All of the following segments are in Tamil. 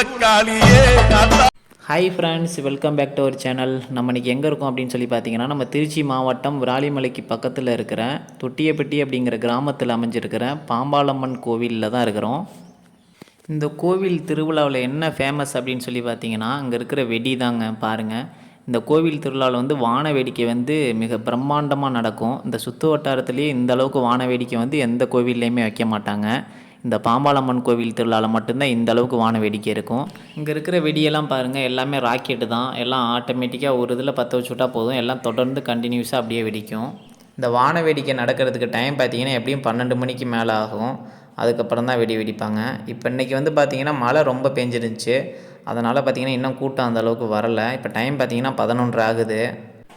பத்திரக்காளியே hi friends welcome back to our channel நம்ம இன்றைக்கி எங்கே இருக்கோம் அப்படின்னு சொல்லி பார்த்தீங்கன்னா நம்ம திருச்சி மாவட்டம் விராலிமலைக்கு பக்கத்தில் இருக்கிற தொட்டியப்பட்டி அப்படிங்கிற கிராமத்தில் அமைஞ்சிருக்கிற பாம்பாளம்மன் கோவிலில் தான் இருக்கிறோம். இந்த கோவில் திருவிழாவில் என்ன ஃபேமஸ் அப்படின்னு சொல்லி பார்த்தீங்கன்னா அங்கே இருக்கிற வெடி தாங்க பாருங்கள் இந்த கோவில் திருவிழாவில் வந்து வான வேடிக்கை வந்து மிக பிரம்மாண்டமாக நடக்கும். இந்த சுற்று வட்டாரத்துலேயே இந்த அளவுக்கு வான வேடிக்கை வந்து எந்த கோவில்லையுமே வைக்க மாட்டாங்க. இந்த பாம்பாளம்மன் கோவில் திருவிழாவில் மட்டும்தான் இந்த அளவுக்கு வான வேடிக்கை இருக்கும். இங்கே இருக்கிற வெடியெல்லாம் பாருங்கள் எல்லாமே ராக்கெட்டு தான். எல்லாம் ஆட்டோமேட்டிக்காக ஒரு இதில் பற்ற வச்சு விட்டா போதும். எல்லாம் தொடர்ந்து கண்டினியூஸாக அப்படியே வெடிக்கும். இந்த வான வேடிக்கை நடக்கிறதுக்கு டைம் பார்த்தீங்கன்னா எப்படியும் பன்னெண்டு மணிக்கு மேலே ஆகும். அதுக்கப்புறம் தான் வெடி வெடிப்பாங்க. இப்போ இன்றைக்கி வந்து பார்த்திங்கன்னா மழை ரொம்ப பெஞ்சிருந்துச்சு. அதனால் பார்த்திங்கன்னா இன்னும் கூட்டம் அந்த அளவுக்கு வரலை. இப்போ டைம் பார்த்திங்கன்னா பதினொன்று ஆகுது.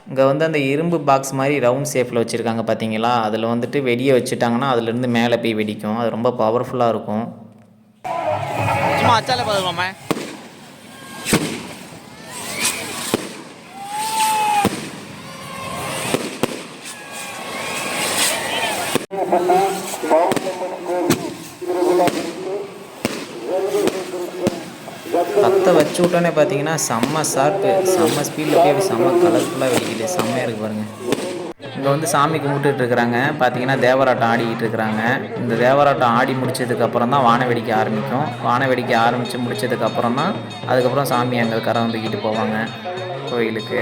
இங்கே வந்து அந்த இரும்பு பாக்ஸ் மாதிரி ரவுண்ட் ஷேப்பில் வச்சுருக்காங்க பார்த்தீங்களா அதில் வந்துட்டு வெடியை வச்சுட்டாங்கன்னா அதுலேருந்து மேலே போய் வெடிக்கும். அது ரொம்ப பவர்ஃபுல்லாக இருக்கும். சும்மா அச்சால பற்ற வச்சு விட்டோன்னே பார்த்தீங்கன்னா செம்ம ஷார்ப்பு செம்ம ஸ்பீடில் போய் அப்படி செம்ம கலர்ஃபுல்லாக வெடிக்குது. செம்மையாக இருக்குது பாருங்கள் இங்கே வந்து சாமி கும்பிட்டுட்டு இருக்கிறாங்க. பார்த்தீங்கன்னா தேவராட்டம் ஆடிக்கிட்டு இருக்கிறாங்க. இந்த தேவராட்டம் ஆடி முடிச்சதுக்கப்புறம் தான் வான வெடிக்க ஆரம்பிக்கும். வான வெடிக்க ஆரம்பித்து முடிச்சதுக்கப்புறம் தான் அதுக்கப்புறம் சாமி அங்கே கரம் தூக்கிட்டு போவாங்க கோயிலுக்கு.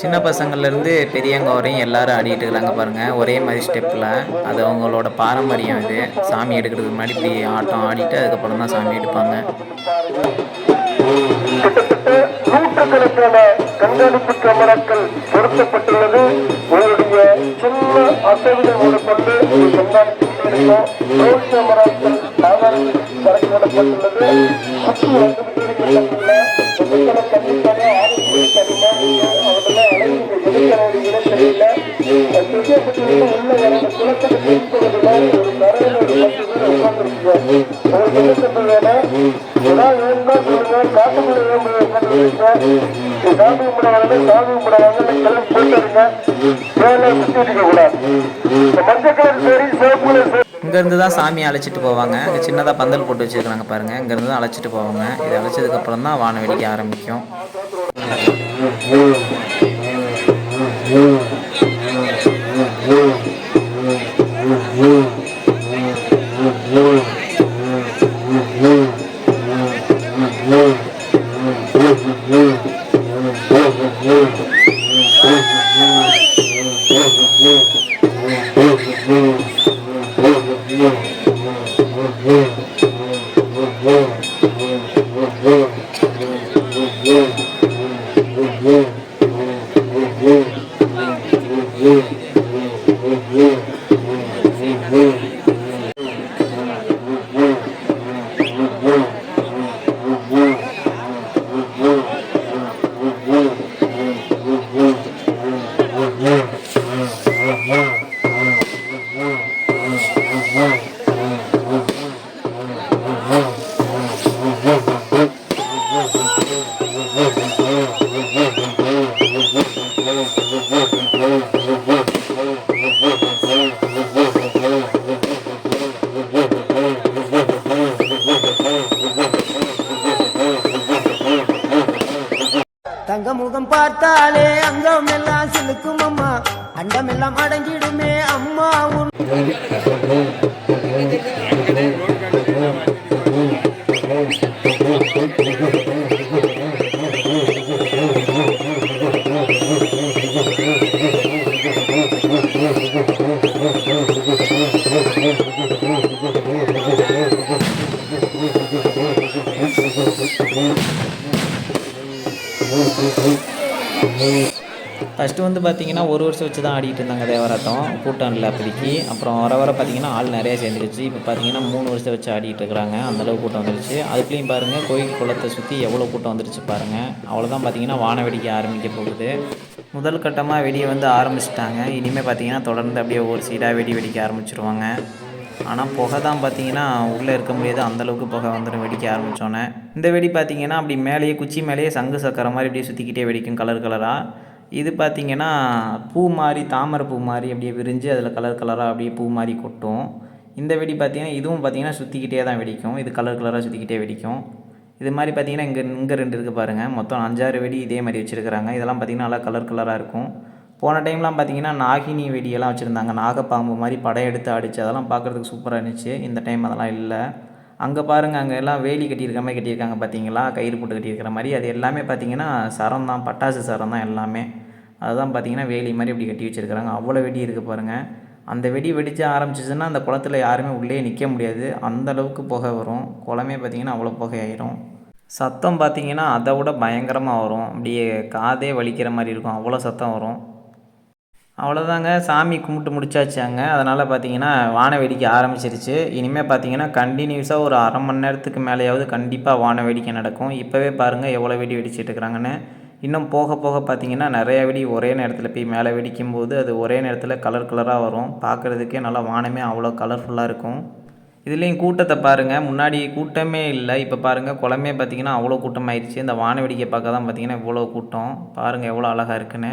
சின்ன பசங்கள்லேருந்து பெரியவங்க வரையும் எல்லாரும் ஆடிட்டு இருக்கிறாங்க பாருங்கள் ஒரே மாதிரி ஸ்டெப்பில் அது அவங்களோட பாரம்பரியம் இது. சாமி எடுக்கிறதுக்கு முன்னாடி இப்படி ஆட்டம் ஆடிட்டு அதுக்கப்புறம் தான் சாமி எடுப்பாங்க. நூற்றுக்கணக்கான கண்காணிப்பு கேமராக்கள் பொருத்தப்பட்டுள்ளது. உங்களுடைய சின்ன அசைவுகள் கொண்டு கண்காணித்து கேமராக்கள் சாதாரண சுற்றி வந்துவிட்டிருக்கின்ற சாமி இங்கேருந்து தான் சாமியை அழைச்சிட்டு போவாங்க. அங்கே சின்னதாக பந்தல் போட்டு வச்சுருக்காங்க பாருங்கள் இங்கேருந்து தான் அழைச்சிட்டு போவாங்க. இது அழைச்சதுக்கப்புறம் தான் வான வெடிக்க ஆரம்பிக்கும். தங்க முகம் பார்த்தாலே அங்கம் எல்லாம் சிலுக்கும் அம்மா. அண்டம் எல்லாம் அடங்கிடுமே அம்மா. உன் ஃபஸ்ட்டு வந்து பார்த்தீங்கன்னா ஒரு வருஷம் வச்சு தான் ஆடிட்டு இருந்தாங்க தேவராட்டம் கூட்டம் இல்லை அப்போதைக்கு அப்புறம் வர வர பார்த்தீங்கன்னா ஆள் நிறைய சேர்ந்துருச்சு. இப்போ பார்த்தீங்கன்னா மூணு வருஷம் வச்சு ஆடிட்டு இருக்கிறாங்க. அந்தளவு கூட்டம் வந்துருச்சு. அதுக்குள்ளேயும் பாருங்கள் கோயில் குளத்தை சுற்றி எவ்வளோ கூட்டம் வந்துருச்சு பாருங்கள் அவ்வளோதான் பார்த்தீங்கன்னா வான வெடிக்க ஆரம்பிக்க போகுது. முதல் கட்டமாக வெடியை வந்து ஆரம்பிச்சிட்டாங்க. இனிமேல் பார்த்தீங்கன்னா தொடர்ந்து அப்படியே ஒவ்வொரு சீடாக வெடி வெடிக்க ஆரம்பிச்சிருவாங்க. ஆனால் புகை தான் பார்த்தீங்கன்னா உள்ளே இருக்க முடியாது. அந்தளவுக்கு புகை வந்துடும் வெடிக்க ஆரம்பித்தோன்னே இந்த வெடி பார்த்தீங்கன்னா அப்படி மேலேயே குச்சி மேலேயே சங்கு சக்கரை மாதிரி அப்படியே சுற்றிக்கிட்டே வெடிக்கும் கலர் கலராக இது பார்த்தீங்கன்னா பூ மாதிரி தாமரை பூ மாதிரி அப்படியே விரிஞ்சு அதில் கலர் கலராக அப்படியே பூ மாதிரி கொட்டும். இந்த வெடி பார்த்திங்கன்னா இதுவும் பார்த்திங்கன்னா சுற்றிக்கிட்டே தான் வெடிக்கும். இது கலர் கலராக சுற்றிக்கிட்டே வெடிக்கும். இது மாதிரி பார்த்தீங்கன்னா இங்கே இங்கே ரெண்டு இருக்குது பாருங்கள் மொத்தம் அஞ்சாறு வெடி இதே மாதிரி வச்சுருக்கிறாங்க. இதெல்லாம் பார்த்தீங்கன்னா நல்லா கலர் கலராக இருக்கும். போன டைம்லாம் பார்த்தீங்கன்னா நாகினி வெடியெல்லாம் வச்சுருந்தாங்க. நாகப்பாம்பு மாதிரி படையெடுத்து அடித்து அதெல்லாம் பார்க்குறதுக்கு சூப்பராக இருந்துச்சு. இந்த டைம் அதெல்லாம் இல்லை. அங்கே பாருங்கள் அங்கே எல்லாம் வேலி கட்டியிருக்க மாதிரி கட்டியிருக்காங்க பார்த்தீங்களா கயிறு போட்டு கட்டியிருக்கிற மாதிரி. அது எல்லாமே பார்த்தீங்கன்னா சரம் தான் பட்டாசு சரம் தான் எல்லாமே. அதுதான் பார்த்தீங்கன்னா வேலி மாதிரி இப்படி கட்டி வச்சுருக்கிறாங்க. அவ்வளோ வெடி இருக்குது பாருங்கள் அந்த வெடி வெடித்து ஆரம்பிச்சிச்சுன்னா அந்த குளத்துல யாருமே உள்ளே நிற்க முடியாது. அந்த அளவுக்கு புகை வரும். குளமே பார்த்திங்கன்னா அவ்வளோ புகையாயிரும். சத்தம் பார்த்தீங்கன்னா அதை விட பயங்கரமாக வரும். அப்படியே காதே வலிக்கிற மாதிரி இருக்கும். அவ்வளோ சத்தம் வரும். அவ்வளோதாங்க சாமி கும்பிட்டு முடிச்சாச்சாங்க. அதனால் பார்த்தீங்கன்னா வான வேடிக்கை ஆரம்பிச்சிருச்சு. இனிமேல் பார்த்தீங்கன்னா கண்டினியூஸாக ஒரு அரை மணி நேரத்துக்கு மேலேயாவது கண்டிப்பாக வான வேடிக்கை நடக்கும். இப்போவே பாருங்கள் எவ்வளோ வெடி வெடிச்சிட்டு இருக்கிறாங்கன்னு இன்னும் போக போக பார்த்தீங்கன்னா நிறைய வெடி ஒரே நேரத்தில் போய் மேலே வெடிக்கும் போது அது ஒரே நேரத்தில் கலர் கலராக வரும். பார்க்குறதுக்கே நல்லா வானமே அவ்வளோ கலர்ஃபுல்லாக இருக்கும். இதுலேயும் கூட்டத்தை பாருங்கள் முன்னாடி கூட்டமே இல்லை. இப்போ பாருங்கள் குளமே பார்த்தீங்கன்னா அவ்வளோ கூட்டமாயிருச்சு. இந்த வான வேடிக்கை பார்க்க தான் பார்த்தீங்கன்னா இவ்வளோ கூட்டம். பாருங்கள் எவ்வளோ அழகாக இருக்குன்னு.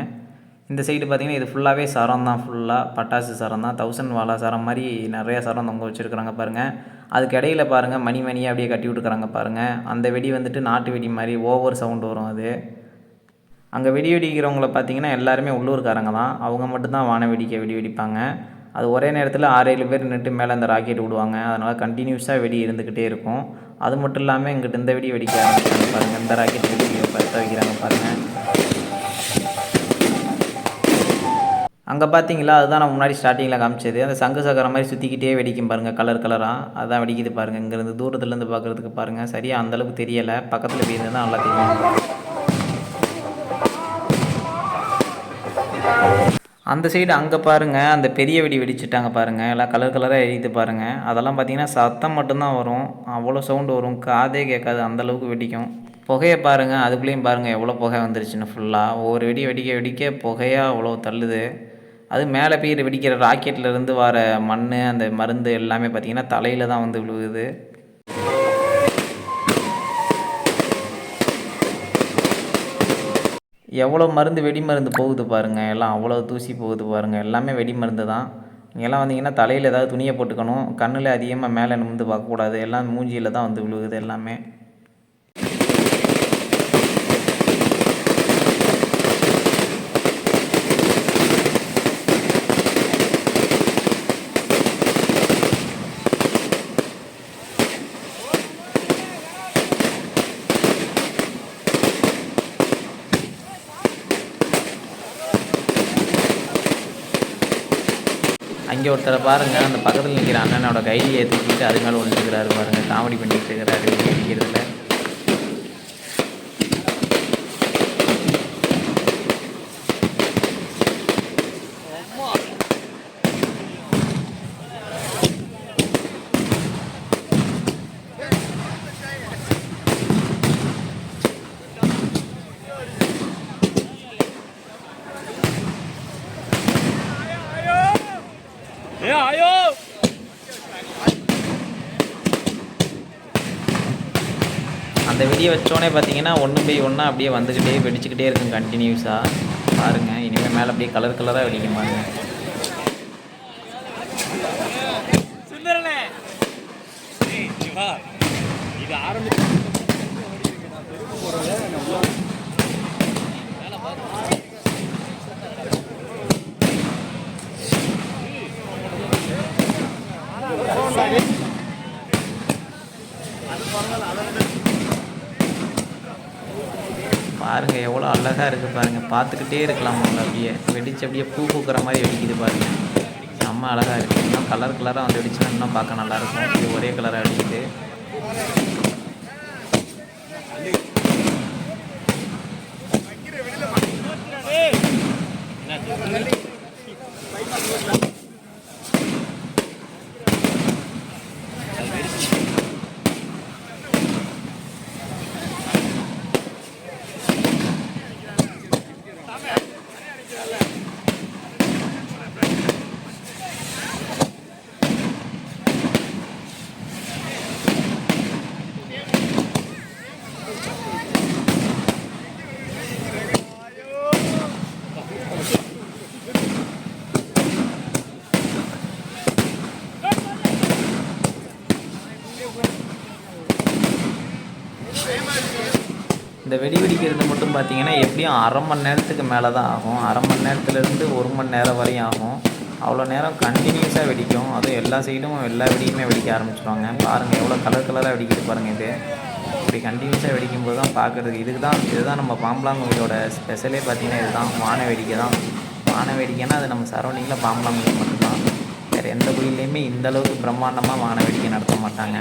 இந்த சைடு பார்த்தீங்கன்னா இது ஃபுல்லாகவே சரம் தான் ஃபுல்லாக பட்டாசு சரம் தான் தௌசண்ட் வாலா சரம் மாதிரி நிறைய சரம் தொங்க வச்சுருக்குறாங்க பாருங்கள் அதுக்கு இடையில பாருங்கள் மணி மணியாக அப்படியே கட்டி விட்டுக்கிறாங்க பாருங்கள் அந்த வெடி வந்துட்டு நாட்டு வெடி மாதிரி ஓவர் சவுண்டு வரும் அது. அங்கே வெடி வெடிக்கிறவங்கள பார்த்தீங்கன்னா எல்லாருமே உள்ளூர்காரங்க தான். அவங்க மட்டும்தான் வான வெடிக்க வெடி வெடிப்பாங்க. அது ஒரே நேரத்தில் ஆறு ஏழு பேர் நின்று மேலே அந்த ராக்கெட் விடுவாங்க. அதனால் கண்டினியூஸாக வெடி இருந்துக்கிட்டே இருக்கும். அது மட்டும் இல்லாமல் எங்கிட்ட இந்த வெடி வெடிக்க ஆரம்பிச்சாங்க பாருங்கள் இந்த ராக்கெட் வெடி பற்ற வைக்கிறாங்க பாருங்கள் அங்கே பார்த்தீங்களா அதுதான் நான் முன்னாடி ஸ்டார்டிங்கில் காமிச்சது. அந்த சங்கு சக்கரம் மாதிரி சுற்றிக்கிட்டே வெடிக்கும் பாருங்கள் கலர் கலராக அதான் வெடிக்குது பாருங்கள் இங்கேருந்து தூரத்துலேருந்து பார்க்குறதுக்கு பாருங்கள் சரியாக அந்தளவுக்கு தெரியலை. பக்கத்தில் போய் தான் நல்லா தெரியும். அந்த சைடு அங்கே பாருங்கள் அந்த பெரிய வெடி வெடிச்சிட்டாங்க பாருங்கள் எல்லாம் கலர் கலராக எரியுது பாருங்கள் அதெல்லாம் பார்த்தீங்கன்னா சத்தம் மட்டும்தான் வரும். அவ்வளோ சவுண்டு வரும். காதே கேட்காது. அந்தளவுக்கு வெடிக்கும். புகையை பாருங்கள் அதுக்குள்ளேயும் பாருங்கள் எவ்வளோ புகை வந்துருச்சுன்னு ஃபுல்லாக ஒவ்வொரு வெடி வெடிக்க வெடிக்க புகையாக அவ்வளோ தள்ளுது. அது மேலே போய் வெடிக்கிற ராக்கெட்லேருந்து வர மண் அந்த மருந்து எல்லாமே பார்த்தீங்கன்னா தலையில் தான் வந்து விழுகுது. எவ்வளோ மருந்து வெடி மருந்து போகுது பாருங்கள் எல்லாம் அவ்வளோ தூசி போகுது பாருங்கள் எல்லாமே வெடி மருந்து தான். இங்கெல்லாம் வந்தீங்கன்னா தலையில் ஏதாவது துணியை போட்டுக்கணும் கண்ணில் அதிகமாக மேலே நிமிந்து பார்க்கக்கூடாது எல்லாம் மூஞ்சியில் தான் வந்து விழுகுது எல்லாமே. இங்கே ஒருத்தரை பாருங்கள் அந்த பக்கத்தில் நிற்கிற அண்ணனோட கைலியை தூக்கிட்டு அது மேலே ஒழிஞ்சுக்கிறாரு பாருங்கள் காமெடி பண்ணிட்டு இருக்கிறாரு வெடி அடிக்கிறதுல வெடியை வச்சோடனே பார்த்தீங்கன்னா ஒன்று பை ஒன்றா அப்படியே வந்துக்கிட்டே வெடிச்சுக்கிட்டே இருக்கும் கண்டினியூஸாக பாருங்கள் இனிமேல் மேலே அப்படியே கலர் கலராக வெடிக்கும் பாருங்க சிவா இது ஆரம்பி பாருங்கள் எவ்வளோ அழகாக இருக்குது பாருங்கள் பார்த்துக்கிட்டே இருக்கலாம் அவங்க அப்படியே. வெடிச்சு அப்படியே பூ பூக்கிற மாதிரி வெடிக்குது பாருங்கள் செம்ம அழகாக இருக்குது இன்னும் கலர் கலராக வந்து வெடிச்சுன்னா இன்னும் பார்க்க நல்லாயிருக்கும் இது ஒரே கலராக அடிக்குது வெடி வெடிக்கிறது மட்டும் பார்த்தீங்கன்னா எப்படியும் அரை மணி நேரத்துக்கு மேலே தான் ஆகும். அரை மணி நேரத்துலேருந்து ஒரு மணி நேரம் வரையும் ஆகும். அவ்வளோ நேரம் கண்டினியூஸாக வெடிக்கும். அதுவும் எல்லா சைடும் எல்லா வெடியுமே வெடிக்க ஆரம்பிச்சிருவாங்க. பாருங்கள் எவ்வளோ கலர் கலராக வெடிக்குது பாருங்கள் இது. இப்படி கண்டினியூஸாக வெடிக்கும் போது தான் பார்க்குறதுக்கு இதுக்கு தான் இதுதான் நம்ம பாம்பலாங்குழியோட ஸ்பெஷலே பார்த்திங்கன்னா இதுதான். வான வேடிக்கை தான். வான வேடிக்கைன்னா அது நம்ம சரௌண்டிங்கில் பாம்பலாங்குழி மட்டும்தான். வேறு எந்த குழியிலையுமே இந்தளவுக்கு பிரம்மாண்டமாக வான வேடிக்கை நடத்த மாட்டாங்க.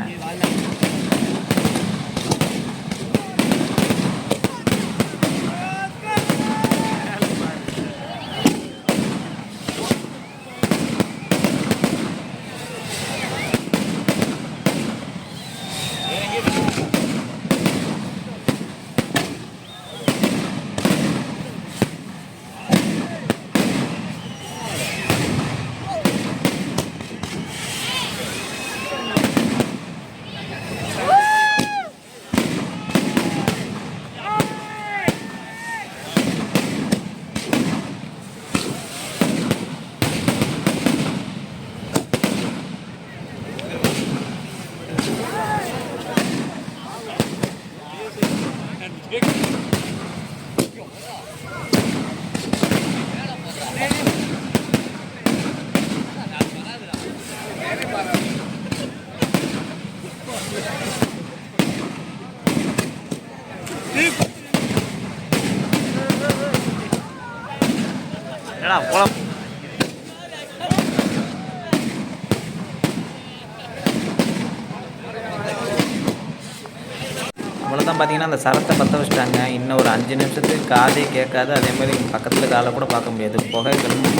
என்னடா குழம்பு அவ்வளோதான் பார்த்தீங்கன்னா அந்த சரத்தை பற்ற வச்சுட்டாங்க. இன்னும் ஒரு அஞ்சு நிமிஷத்துக்கு காதே கேட்காது. அதே மாதிரி பக்கத்தில் காலை கூட பார்க்க முடியாது. புகை கிளம்பி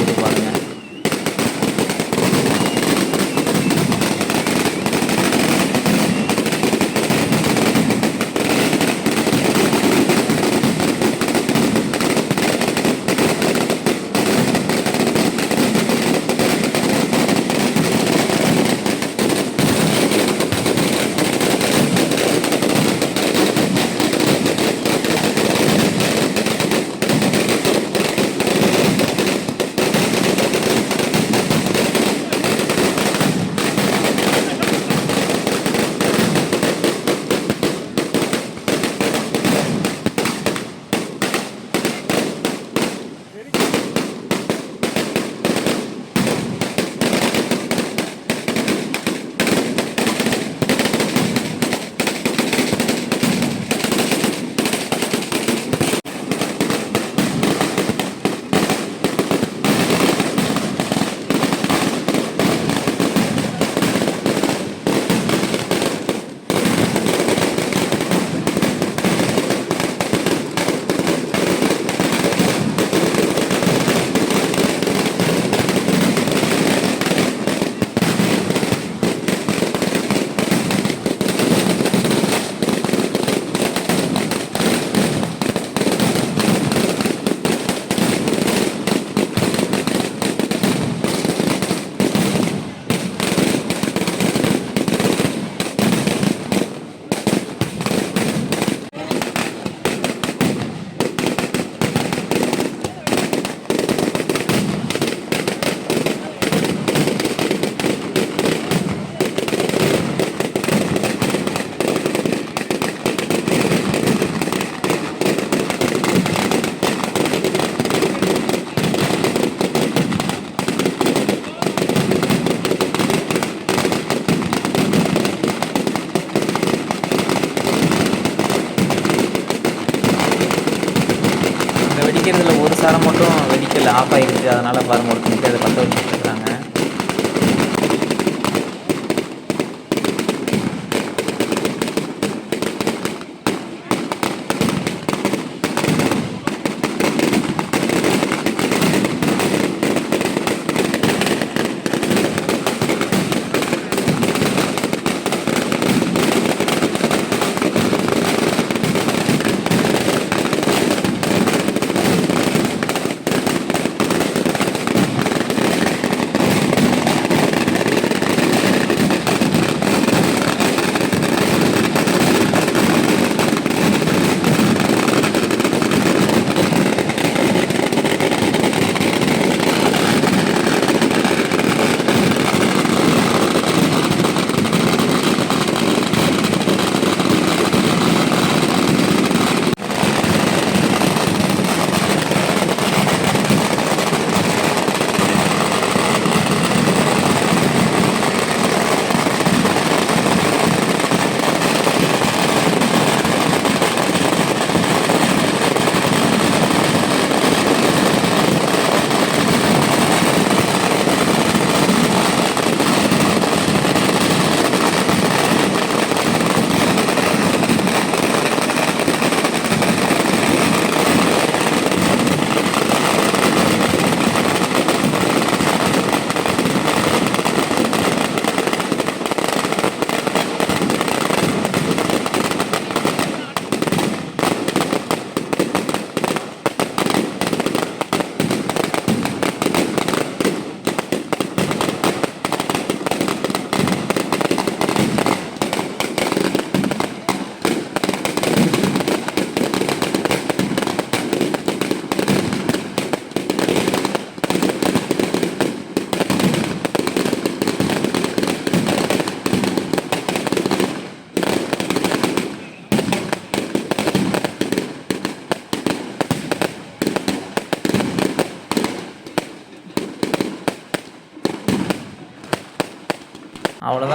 அதனால் பாருங்க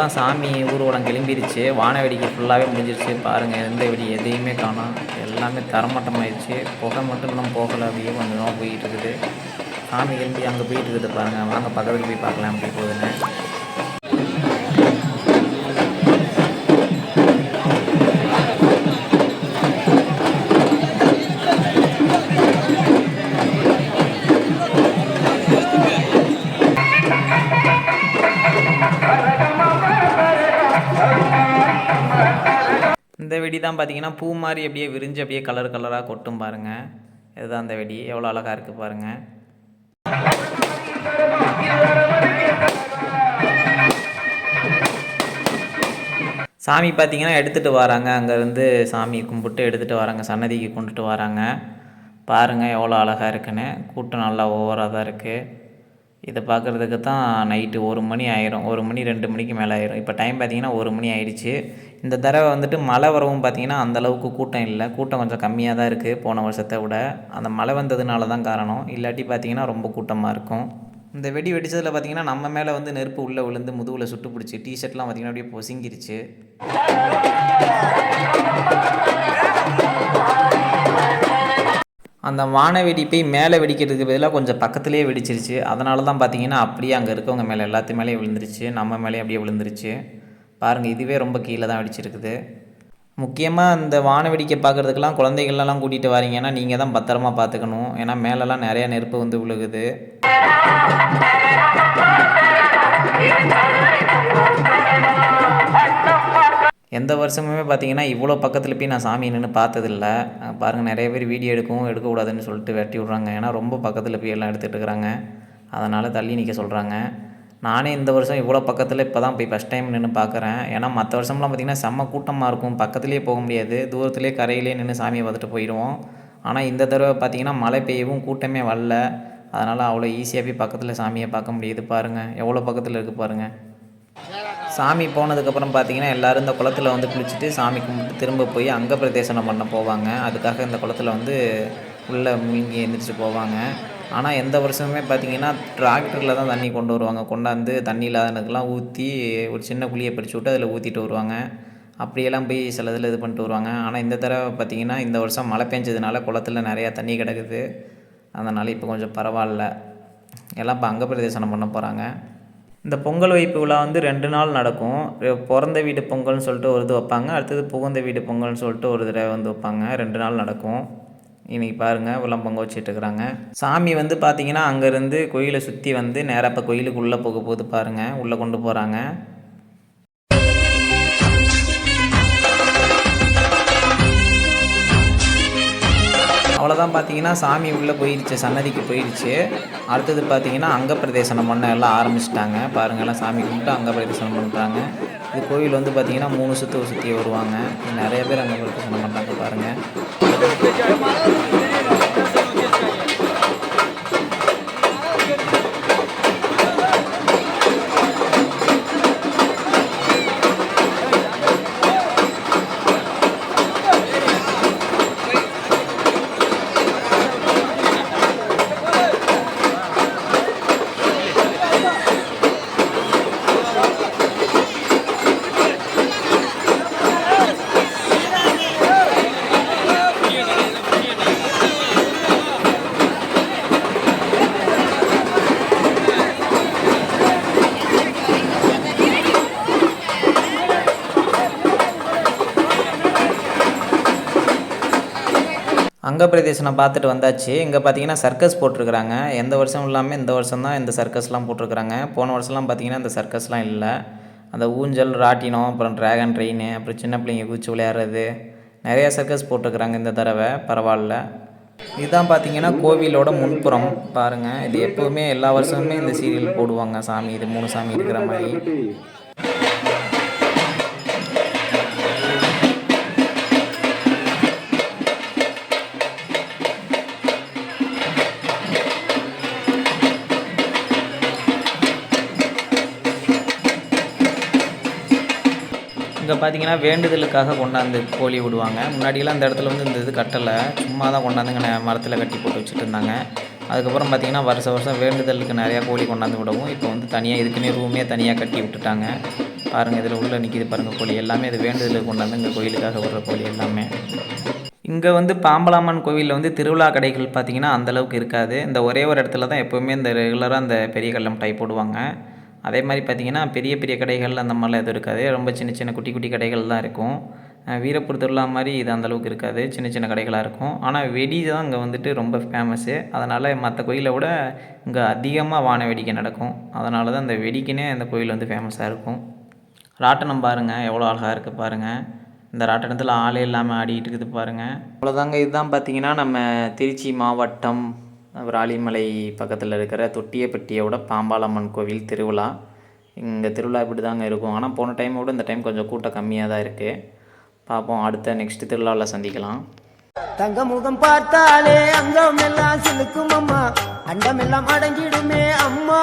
அவ்வளோதான் சாமி ஊர்வலம் கிளம்பிருச்சு. வான வேடிக்கை ஃபுல்லாகவே முடிஞ்சிருச்சு. பாருங்கள் எந்த வெடி எதையுமே காணோம் எல்லாமே தரமட்டமாயிடுச்சு புகை மட்டும் இன்னும் போகலை. அப்படியே கொஞ்சம் நேரம் போயிட்டு இருக்குது. சாமி கிளம்பி அங்கே போயிட்டு இருக்குது பாருங்கள் வாங்க பக்கத்தில் போய் பார்க்கலாம் அப்படி போகுதுன்னு. வெடி தான் பார்த்தீங்கன்னா பூ மாதிரி அப்படியே விரிஞ்சு அப்படியே கலர் கலராக கொட்டும் பாருங்கள் இதுதான் அந்த வெடி. எவ்வளோ அழகாக இருக்குது பாருங்கள் சாமி பார்த்தீங்கன்னா எடுத்துகிட்டு வராங்க. அங்கேருந்து சாமி கும்பிட்டு எடுத்துகிட்டு வராங்க. சன்னதிக்கு கொண்டுட்டு வராங்க. பாருங்கள் எவ்வளோ அழகாக இருக்குன்னு. கூட்டம் நல்லா ஓவராக தான் இருக்குது இதை பார்க்குறதுக்கு தான் நைட்டு ஒரு மணி ஆயிரும். ஒரு மணி ரெண்டு மணிக்கு மேலே ஆயிரும். இப்போ டைம் பார்த்தீங்கன்னா ஒரு மணி ஆயிடுச்சு. இந்த தடவை வந்துட்டு மழை வரவும் பார்த்தீங்கன்னா அந்த அளவுக்கு கூட்டம் இல்லை. கூட்டம் கொஞ்சம் கம்மியாக தான் இருக்குது போன வருஷத்தை விட. அந்த மழை வந்ததுனால தான் காரணம். இல்லாட்டி பார்த்தீங்கன்னா ரொம்ப கூட்டமாக இருக்கும். இந்த வெடி வெடிச்சதில் பார்த்தீங்கன்னா நம்ம மேலே வந்து நெருப்பு உள்ளே விழுந்து முதுகில் சுட்டு பிடிச்சி டிஷர்ட்லாம் பார்த்தீங்கன்னா அப்படியே பொசுங்கிருச்சு. அந்த வான வெடி போய் மேலே வெடிக்கிறதுக்கு பதிலாக கொஞ்சம் பக்கத்துலேயே வெடிச்சிருச்சு. அதனால தான் பார்த்தீங்கன்னா அப்படியே அங்கே இருக்கவங்க மேலே எல்லாத்து மேலேயும் விழுந்துருச்சு. நம்ம மேலேயும் அப்படியே விழுந்துருச்சு. பாருங்கள் இதுவே ரொம்ப கீழே தான் வெடிச்சிருக்குது. முக்கியமாக இந்த வான வெடிக்கை பார்க்குறதுக்கெல்லாம் குழந்தைகள்லாம் கூட்டிகிட்டு வரீங்கன்னா நீங்கள் தான் பத்திரமா பார்த்துக்கணும். ஏன்னா மேலெல்லாம் நிறையா நெருப்பு வந்து விழுகுது. எந்த வருஷமுமே பார்த்தீங்கன்னா இவ்வளோ பக்கத்தில் போய் நான் சாமி நின்று பார்த்ததில்ல. பாருங்கள் நிறைய பேர் வீடியோ எடுக்கவும் எடுக்கக்கூடாதுன்னு சொல்லிட்டு வெட்டி விட்றாங்க. ஏன்னா ரொம்ப பக்கத்தில் போய் எல்லாம் எடுத்துகிட்டு இருக்கிறாங்க அதனால் தள்ளி நிற்க சொல்கிறாங்க நானே இந்த வருஷம் இவ்வளோ பக்கத்தில் இப்போ தான் போய் ஃபஸ்ட் டைம் நின்று பார்க்குறேன். ஏன்னா மற்ற வருஷம்லாம் பார்த்திங்கன்னா செம்ம கூட்டமாக இருக்கும். பக்கத்துலேயே போக முடியாது. தூரத்துலேயே கரையிலே நின்று சாமியை பார்த்துட்டு போயிடுவோம். ஆனால் இந்த தடவை பார்த்திங்கன்னா மழை பெய்யவும் கூட்டமே வரல. அதனால் அவ்வளோ ஈஸியாக போய் பக்கத்தில் சாமியை பார்க்க முடியுது பாருங்கள் எவ்வளோ பக்கத்தில் இருக்குது பாருங்கள் சாமி போனதுக்கப்புறம் பார்த்தீங்கன்னா எல்லோரும் இந்த குளத்துல வந்து குளிச்சுட்டு சாமி கும்பிட்டு திரும்ப போய் அங்கே பிரதேசனம் பண்ண போவாங்க. அதுக்காக இந்த குளத்துல வந்து உள்ளே மீங்கி எழுந்திரிச்சு போவாங்க. ஆனால் எந்த வருஷமுமே பார்த்தீங்கன்னா டிராக்டரில் தான் தண்ணி கொண்டு வருவாங்க. கொண்டாந்து தண்ணி இல்லாதனுக்கெல்லாம் ஊற்றி ஒரு சின்ன குழியை பிடிச்சி விட்டு அதில் ஊற்றிட்டு வருவாங்க. அப்படியெல்லாம் போய் சில இதில் இது பண்ணிட்டு வருவாங்க. ஆனால் இந்த தடவை பார்த்திங்கன்னா இந்த வருஷம் மழை பெஞ்சதுனால குளத்துல நிறையா தண்ணி கிடக்குது. அதனால் இப்போ கொஞ்சம் பரவாயில்ல. எல்லாம் இப்போ அங்க பிரதேசனம் பண்ண போகிறாங்க இந்த பொங்கல் வைப்பு விழா வந்து ரெண்டு நாள் நடக்கும். பிறந்த வீடு பொங்கல்னு சொல்லிட்டு ஒரு இது வைப்பாங்க. அடுத்தது புகுந்த வீடு பொங்கல்னு சொல்லிட்டு ஒரு தடவை வந்து வைப்பாங்க. ரெண்டு நாள் நடக்கும். இன்றைக்கி பாருங்கள் உள்ளம் பொங்க வச்சுட்டு இருக்கிறாங்க. சாமி வந்து பார்த்தீங்கன்னா அங்கேருந்து கோயிலை சுற்றி வந்து நேராக இப்போ கோயிலுக்கு உள்ளே போக போகுது பாருங்கள் உள்ளே கொண்டு போகிறாங்க தான் பார்த்தீங்கன்னா சாமி உள்ளே போயிடுச்சு சன்னதிக்கு போயிடுச்சு அடுத்தது பார்த்தீங்கன்னா அங்க பிரதேசனம் பண்ண எல்லாம் ஆரம்பிச்சிட்டாங்க. பாருங்கள் எல்லாம் சாமி கும்பிட்டு அங்க பிரதேசனம் பண்ணுறாங்க இது கோயில் வந்து பார்த்தீங்கன்னா மூணு சுற்று சுற்றி வருவாங்க. நிறைய பேர் அங்கே பிரதேசனம் பண்ணுறாங்க பாருங்கள் அங்க பிரதேசனம் பார்த்துட்டு வந்தாச்சு. இங்கே பார்த்தீங்கன்னா சர்க்கஸ் போட்டிருக்கிறாங்க. எந்த வருஷம் இல்லாமல் இந்த வருஷம் தான் இந்த சர்க்கஸ்லாம் போட்டிருக்கிறாங்க. போன வருஷம்லாம் பார்த்தீங்கன்னா இந்த சர்க்கஸ்லாம் இல்லை. அந்த ஊஞ்சல் ராட்டினம் அப்புறம் ட்ராகன் ட்ரெயின் அப்புறம் சின்ன பிள்ளைங்க குச்சி விளையாடுறது. நிறைய சர்க்கஸ் போட்டிருக்கிறாங்க இந்த தடவை. பரவாயில்ல. இதுதான் பார்த்தீங்கன்னா கோவிலோட முன்புறம். பாருங்கள் இது எப்போவுமே எல்லா வருஷமுமே இந்த சீரியல் போடுவாங்க. சாமி இது மூணு சாமி இருக்கிற மாதிரி. பார்த்தீங்கன்னா வேண்டுதலுக்காக கொண்டாந்து கோழி விடுவாங்க. முன்னாடியெல்லாம் அந்த இடத்துல வந்து இந்த இது கட்டலை. சும்மா தான் கொண்டாந்துங்க மரத்தில் கட்டி போட்டு வச்சுட்டு இருந்தாங்க அதுக்கப்புறம் பார்த்தீங்கன்னா வருஷ வருஷம் வேண்டுதலுக்கு நிறையா கோழி கொண்டாந்து விடவும் இப்போ வந்து தனியாக இதுக்குன்னே ரூமே தனியாக கட்டி விட்டுட்டாங்க. பாருங்கள் இதில் உள்ளே நிற்கிது பாருங்கள் கோழி. எல்லாமே இது வேண்டுதலுக்கு கொண்டாந்து இங்கே கோயிலுக்காக விடுற கோழி எல்லாமே. இங்கே வந்து பாம்பலாமன் கோவிலில் வந்து திருவிழா கடைகள் பார்த்திங்கன்னா அந்தளவுக்கு இருக்காது. இந்த ஒரே ஒரு இடத்துல தான் எப்போவுமே இந்த ரெகுலராக அந்த பெரிய கல்லம் டை போடுவாங்க. அதே மாதிரி பார்த்திங்கன்னா பெரிய பெரிய கடைகள் அந்த மாதிரிலாம் எதுவும் இருக்காது. ரொம்ப சின்ன சின்ன குட்டி குட்டி கடைகள் தான் இருக்கும். வீரப்பூர் திருவிழா மாதிரி இது அந்தளவுக்கு இருக்காது. சின்ன சின்ன கடைகளாக இருக்கும். ஆனால் வெடி தான் இங்கே வந்துட்டு ரொம்ப ஃபேமஸ்ஸு அதனால் மற்ற கோயிலை விட இங்கே அதிகமாக வான வேடிக்கை நடக்கும். அதனால தான் இந்த வெடிக்குன்னே அந்த கோயில் வந்து ஃபேமஸாக இருக்கும். ராட்டனம் பாருங்கள் எவ்வளோ அழகாக இருக்குது பாருங்கள் இந்த ராட்டனத்தில் ஆளே இல்லாமல் ஆடிக்கிட்டு இருக்குது பாருங்கள் அவ்வளோதாங்க இதுதான் பார்த்திங்கன்னா நம்ம திருச்சி மாவட்டம் விராலிமலை பக்கத்தில் இருக்கிற தொட்டியப்பட்டியோட பாம்பாளம்மன் கோவில் திருவிழா. இங்கே திருவிழா இப்படி தாங்க இருக்கும். ஆனால் போன டைமை விட இந்த டைம் கொஞ்சம் கூட்டம் கம்மியாக தான் இருக்குது பார்ப்போம் அடுத்த நெக்ஸ்ட் திருவிழாவில் சந்திக்கலாம். தங்க முகம் பார்த்தாலே அங்கம் எல்லாம் சிலுக்கும் அம்மா. அண்டம் எல்லாம் அடங்கிடுமே அம்மா